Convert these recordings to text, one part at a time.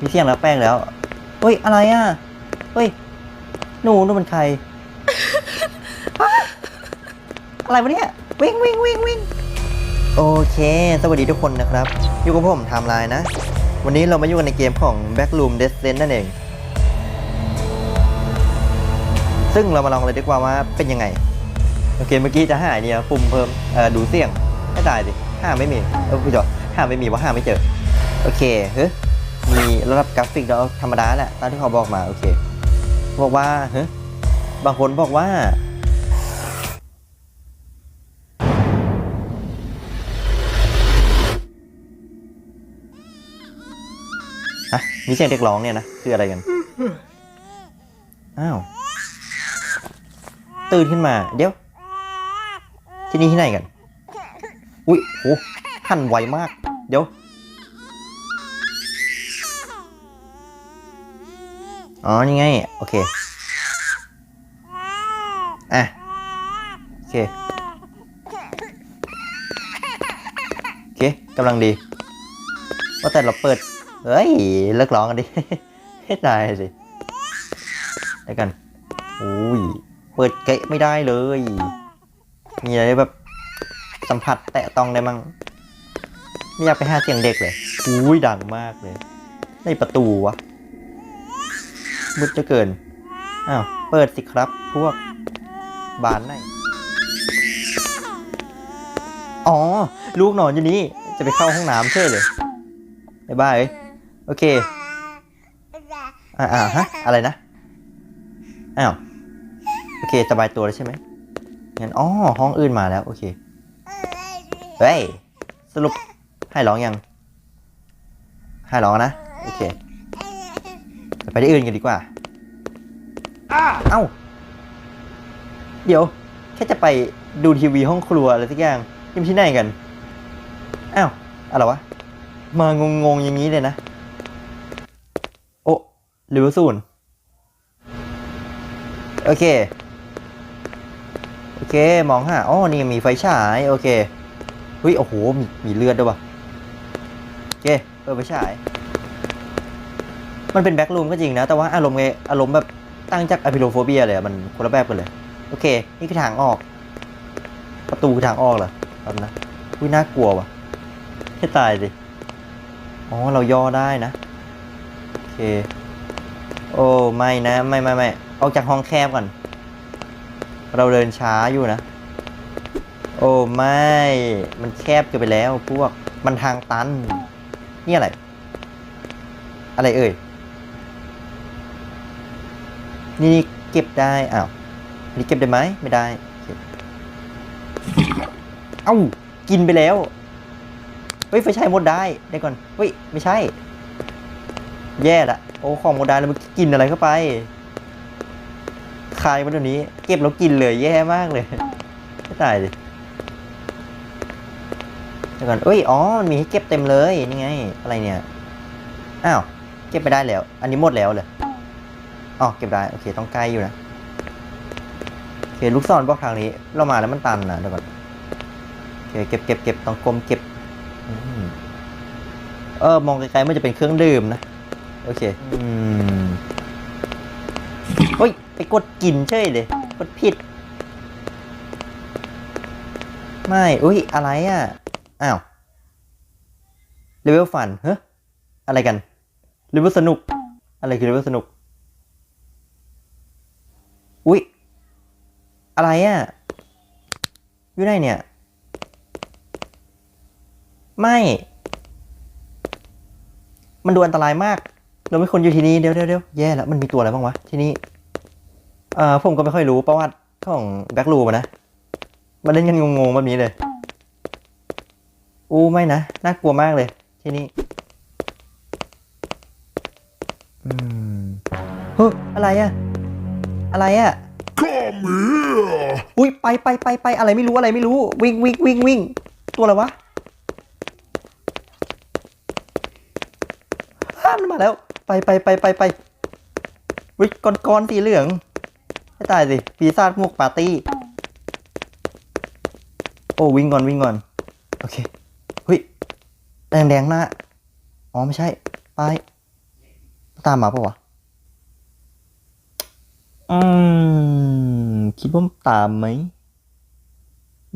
มีเสียงแล้วแป้งแล้วเฮ้ย อะไรอะเฮ้ย หนูนูเป็นใคร อะไรวะเนี่ย วิ่งวิ่งวิ่งวิ่งโอเค สวัสดีทุกคนนะครับ อยู่กับผมไทม์ไลน์นะ วันนี้เรามาอยู่กันในเกมของ Backroom Descent นั่นเอง ซึ่งเรามาลองเลยดีกว่าว่าเป็นยังไง โอเค เมื่อกี้จะหายเนี่ยปุ่มเพิ่มเอ่อดูเสียง ไม่ตายสิห้าไม่มีเออพี่จอห้าไม่มีว่าห้าไม่เจอ โอเคเฮ้ย มีระดับกราฟิกแล้วธรรมดาแหละตามที่เขาบอกมาโอเค บอกว่าเฮ้ยบางคนบอกว่าอะมีเสียงเด็กร้องเนี่ยนะ คืออะไรกัน อ้าว ตื่นขึ้นมา เดี๋ยว ที่นี่ที่ไหนกัน อุ้ยโหทันไวมาก เดี๋ยว อ๋อ นี่ไง โอเค อะ โอเค โอเคกำลังดี ว่าแต่เราเปิด เฮ้ย เลิกร้องกันดิเฮ็ดได้สิได้กันอุ้ย เปิดเกะไม่ได้เลย มีอะไรแบบสัมผัสแตะต้องได้มั้งไม่อยากไปหาเสียงเด็กเลยอุ้ยดังมากเลยในประตูวะ มืดจะเกิน อ้าว เปิดสิครับ พวก บานไหน อ๋อ ลูกนอนอยู่นี่ จะไปเข้าห้องน้ำเช่เลยบายบายเอ้ยโอเคอ่าอ่าฮะ อะไรนะ อ้าว โอเค สบายตัวแล้วใช่ไหมงั้น อ๋อ ห้องอื่นมาแล้ว โอเค เฮ้ย สรุปให้ร้องยัง ให้ร้องนะ โอเค ไปที่อื่นกันดีกว่า เอ้า เดี๋ยว แค่จะไปดูทีวีห้องครัวอะไรสักอย่างนี่มันที่ไหนกันอ้าวอะไรวะ มางงๆอย่างนี้เลยนะ โอ้หรือว่าศูนย์โอเค โอเค มองหาอ๋อนี่มีไฟฉาย โอเคเฮ้ย โอ้โห มีมีเลือดด้วยวะโอเค เปิดไฟฉาย มันเป็นแบ็กรูมก็จริงนะ แต่ว่าอารมณ์ไงอารมณ์แบบตั้งจากอะพิโลโฟเบียเลยมันคนละแบบกันเลย โอเค นี่คือทางออก ประตูคือทางออกเหรอตอนนะอุ้ยน่ากลัวว่ะให้ตายสิ อ๋อ เราย่อได้นะ โอเค โอ้ไม่นะ ไม่ไม่ไม่ออกจากห้องแคบก่อน เราเดินช้าอยู่นะ โอ้ไม่ มันแคบเกินไปแล้วพวก มันทางตัน นี่อะไร อะไรเอ่ย นี่เก็บได้ อ้าวอันนี่เก็บได้ไหมไม่ได้เคเอ้า กินไปแล้ว เฮ้ยไฟฉายหมดได้ได้ก่อน เฮ้ย ไม่ใช่ แย่ละโอ้ ของหมดได้แล้วมันกินอะไรเข้าไป คายมันตัวนี้ เก็บแล้วกินเลย แย่มากเลยไม่ตายดิเดี๋ยวก่อนเอ้ย อ๋อ มันมีให้เก็บเต็มเลย นี่ไง อะไรเนี่ย อ้าว เก็บไปได้แล้ว อันนี้หมดแล้วเลย อ๋อเก็บได้ โอเค ต้องใกล้อยู่นะ โอเค ลูกศรบอกทางนี้ เรามาแล้วมันตันนะเดี๋ยวก่อนโอเค เก็บเก็บเก็บต้องกลมเก็บอเออ มองไกลๆมันจะเป็นเครื่องดื่มนะ โอเค อืมเฮ้ย ไปกดกินเฉยเลย กดผิด ไม่ อุ้ย อะไรอะ อ้าวเลเวลฟันเฮ้ยอะไรกันเลเวลสนุก อะไรคือเลเวลสนุก อุ้ยอะไรอะอยู่ไหนเนี่ย ไม่ มันดูอันตรายมาก เราไม่ควรอยู่ที่นี่ เดี๋ยวเดี๋ยวเดี๋ยวแย่แล้ว มันมีตัวอะไรบ้างวะ ที่นี่เอ่อผมก็ไม่ค่อยรู้ประวัติของแบ็กลูมนะ มาเล่นกันงงๆแบบนี้เลย อู้ไม่นะ น่ากลัวมากเลย ที่นี่ อืม เฮ้ยอะไรอะ อะไรอะ Come here! อุ้ยไปไปไปไปอะไรไม่รู้อะไรไม่รู้ วิ่งวิ่งวิ่งวิ่งตัวอะไรวะห้ามนมาแล้ว ไปไปไปไปไปวิก้อนก้อนสีเหลืองให้ตายสิปีศาจหมวกปาร์ตี้ โอ้วิ่งก่อนวิ่งก่อน โอเคเฮ้ยแดงแดงๆหน้าอ๋อไม่ใช่ ไป ตามมาปะวะ อืมคิดว่าตามไหม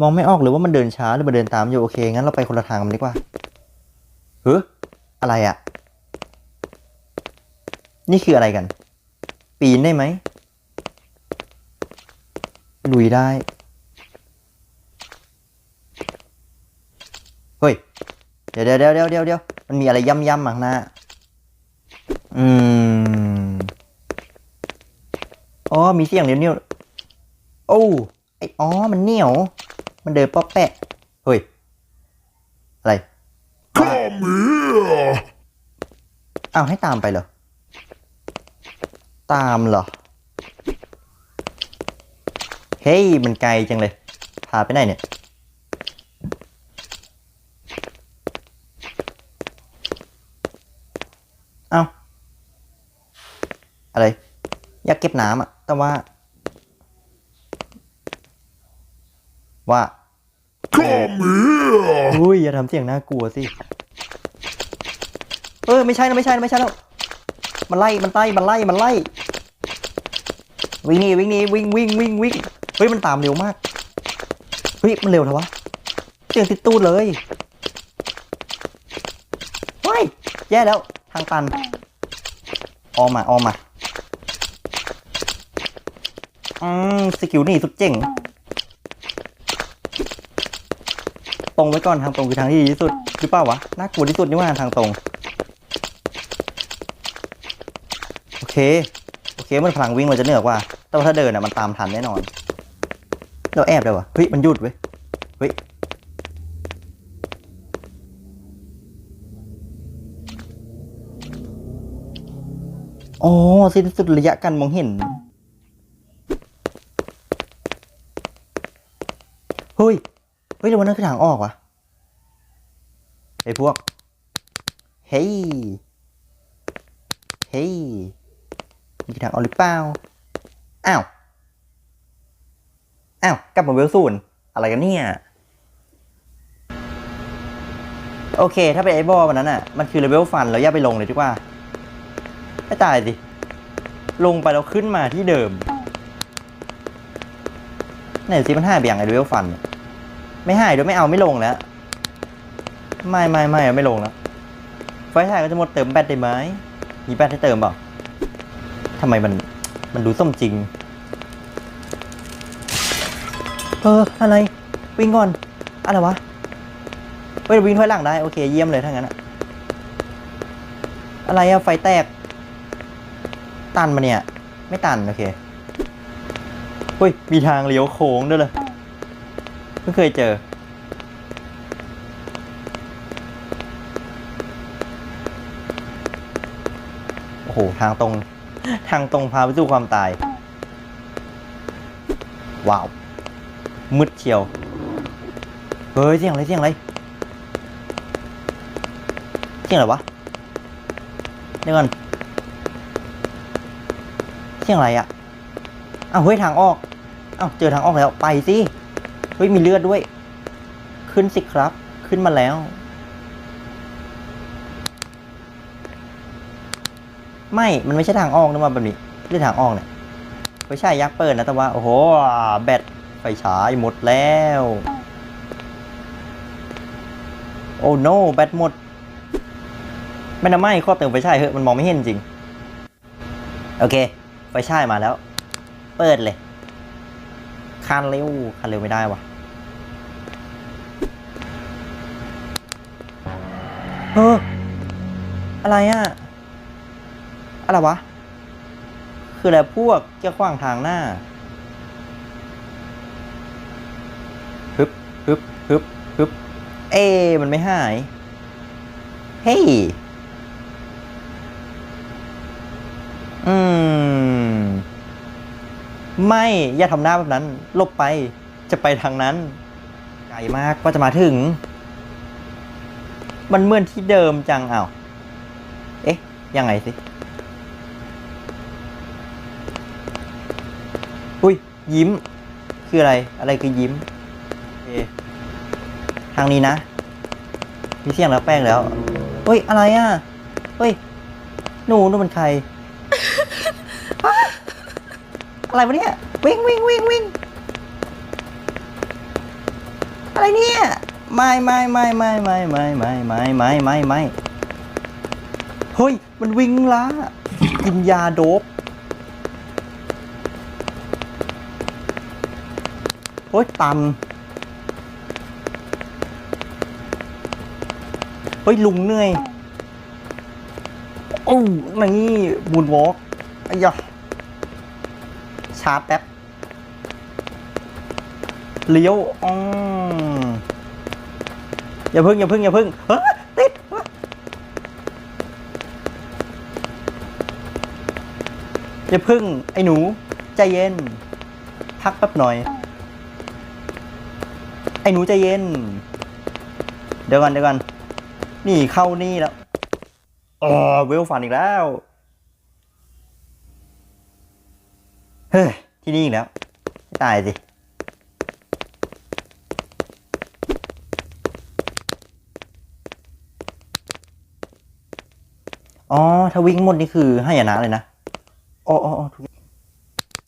มองไม่ออกเลยว่ามันเดินช้าหรือมันเดินตามอยู่โอเค งั้นเราไปคนละทางกันดีกว่าเฮ้ยอะไรอะนี่คืออะไรกัน ปีนได้ไหมลุยได้ เฮ้ย เดี๋ยวเดี๋ยวเดี๋ยวเดี๋ยวเดี๋ยวมันมีอะไรย่ำย่ำๆมาข้างหน้า อืม อ๋อ มีเสียงเหนียวเหนียวโอ้ไออ๋อ มันเหนียว มันเดินป๊อปแปะ เฮ้ย อะไร Come here! อ้าวให้ตามไปเหรอ ตามเหรอ เฮ้ย มันไกลจังเลย พาไปไหนเนี่ยเอ้าอะไร อยากเก็บน้ำอะ แต่ว่า ว่า Come here! อุ้ยอย่าทำเสียงน่ากลัวสิ เออไม่ใช่นะไม่ใช่นะไม่ใช่แล้ว มันไล่มันไล่มันไล่มันไล่ วิ่งหนี่วิ่งหนี่วิ่งวิ่งวิ่งวิ่งเฮ้ยมันตามเร็วมาก เฮ้ยมันเร็วเถอะวะ เสียงติดตูดเลยเฮ้ยแย่แล้วทางตัน ออมมาออมมา อืมสกิลนี่สุดเจ๋ง ตรงไว้ก่อนทางตรงคือทางที่ดีที่สุดหรือเปล่าวะ น่ากลัวที่สุดนี่ว่าทางตรง โอเค โอเค มันพลังวิ่งมันจะเหนือกว่า แต่ว่าถ้าเดินอะมันตามทันแน่นอน เราแอบได้วะเฮ้ย มันหยุดเว้ย เฮ้ยอ๋อสิ้นสุดระยะการมองเห็น เฮ้ย เฮ้ยแล้ววันนั้นคือทางออกวะไอ้พวก เฮ้ย เฮ้ยมีทางออกหรือเปล่า อ้าว อ้าว กลับมาเวลศูนย์อะไรกันเนี่ย โอเค ถ้าเป็นไอ้บอวันนั้นอะ มันคือเลเวลฟันเราอย่าไปลงเลยดีกว่า ไม่ตายสิ ลงไปแล้วขึ้นมาที่เดิมไหนสิมันหายไปอย่างไอ้เลเวลฟันเนี่ย ไม่หายด้วยไม่เอาไม่ลงแล้ว ไม่ไม่ไม่ไม่ลงแล้ว ไฟฉายก็จะหมดเติมแบตได้ไหมมีแบตให้เติมเปล่าทำไมมันมันดูส้มจริง เอออะไร วิ่งก่อน อะไรวะเฮ้ยวิ่งถอยหลังได้ โอเค เยี่ยมเลยถ้างั้นอะอะไรอะไฟแตก ตันมาเนี่ย ไม่ตัน โอเคเฮ้ย มีทางเลี้ยวโค้งด้วยเลย เพิ่งเคยเจอ โอ้โห ทางตรง ทางตรงพาไปสู่ความตาย ว้าว มืดเชียว เฮ้ยเสียงอะไรเสียงอะไรเสียงอะไรวะเดี๋ยวก่อนเสียงอะไรอะอ้าวเฮ้ยทางออกอ้าวเจอทางออกแล้วไปสิ เฮ้ยมีเลือดด้วย ขึ้นสิครับ ขึ้นมาแล้ว ไม่ มันไม่ใช่ทางออกนะมาแบบนี้เรื่องทางออกเนี่ยไม่ใช่ยักษ์เปิดนะแต่ว่า โอ้โห แบตไฟฉายหมดแล้ว โอ้โนแบตหมด ไม่นะไม่ข้อเติมไฟฉายเหอะมันมองไม่เห็นจริง โอเค ไฟฉายมาแล้ว เปิดเลยคันเร็วคันเร็วไม่ได้วะ เอออะไรอะ อะไรวะ คืออะไรพวกเกี่ยวขวางทางหน้า ฮึบฮึบฮึบฮึบ เอมันไม่หาย เฮ้ย อืม ไม่ อย่าทำหน้าแบบนั้น ลบไป จะไปทางนั้น ไกลมากก็จะมาถึง มันเหมือนที่เดิมจังเอ้าเอ๊ะ ยังไงสิ อุ้ย ยิ้ม คืออะไร อะไรคือยิ้มโอทางนี้นะ มีเสียงแล้วแป้งแล้วเฮ้ย อะไรอะเฮ้ย หนูนู่นมันใคร อะไรวะเนี่ย วิ่งวิ่งวิ่งวิ่งอะไรเนี่ย ไม่ไม่ไม่ไม่ไม่ไม่ไม่ไม่ไม่ไม่ไม่เฮ้ย มันวิ่งละกินยาโดบโอ้ยตันเฮ้ย ลุงเหนื่อยโอ้นี่บูนวอล์กอ้ยะชาร์จแป๊บเลี้ยวอ๋อ อย่าพึ่งอย่าพึ่งอย่าพึ่งเฮ้ยติดอย่าพึ่งไอ้หนู ใจเย็น พักแป๊บหน่อย ไอ้หนูใจเย็น เดี๋ยวก่อนเดี๋ยวก่อนนี่เข้านี่แล้วเออเวลฟันอีกแล้ว เฮ้ย ที่นี่อีกแล้ว ตายสิ อ๋อ ถ้าวิ่งหมดนี่คือให้อนะเลยนะอ๋ออ๋อ,ออทุก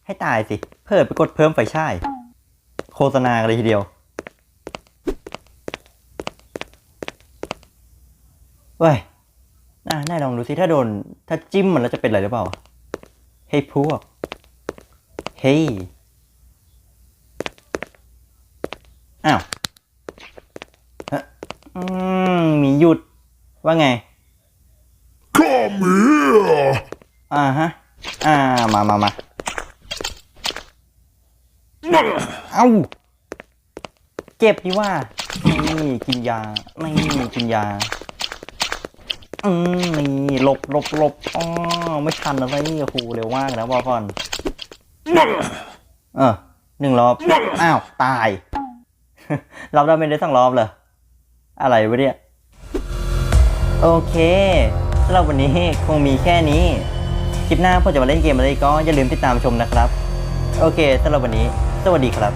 ให้ตายสิ เพิ่มไปกดเพิ่มไฟฉายโฆษณากันเลยทีเดียวเว้ยน่านาลองดูสิ ถ้าโดน ถ้าจิ้มมันแล้วจะเป็นอะไรหรือเปล่า เฮ้ยพวก เฮ้ย อ้าวฮะอืม มีหยุด ว่าไง อ่าฮะ อ่า มามามาเอ้า เจ็บดีว่า นี่กินยา นี่กินยา อืมนี่หลบหลบหลบอ๋อไม่ทันอะไรนี่โอ้โหเร็วมากนะบอกก่อนเออหนึ่งรอบ อ้าว ตายรอบได้ไม่ได้ทั้งรอบเลย อะไรวะเนี่ย โอเคสำหรับวันนี้คงมีแค่นี้ คลิปหน้าพ่อจะมาเล่นเกมอะไรก็อย่าลืมติดตามชมนะครับ โอเคสำหรับวันนี้ สวัสดีครับ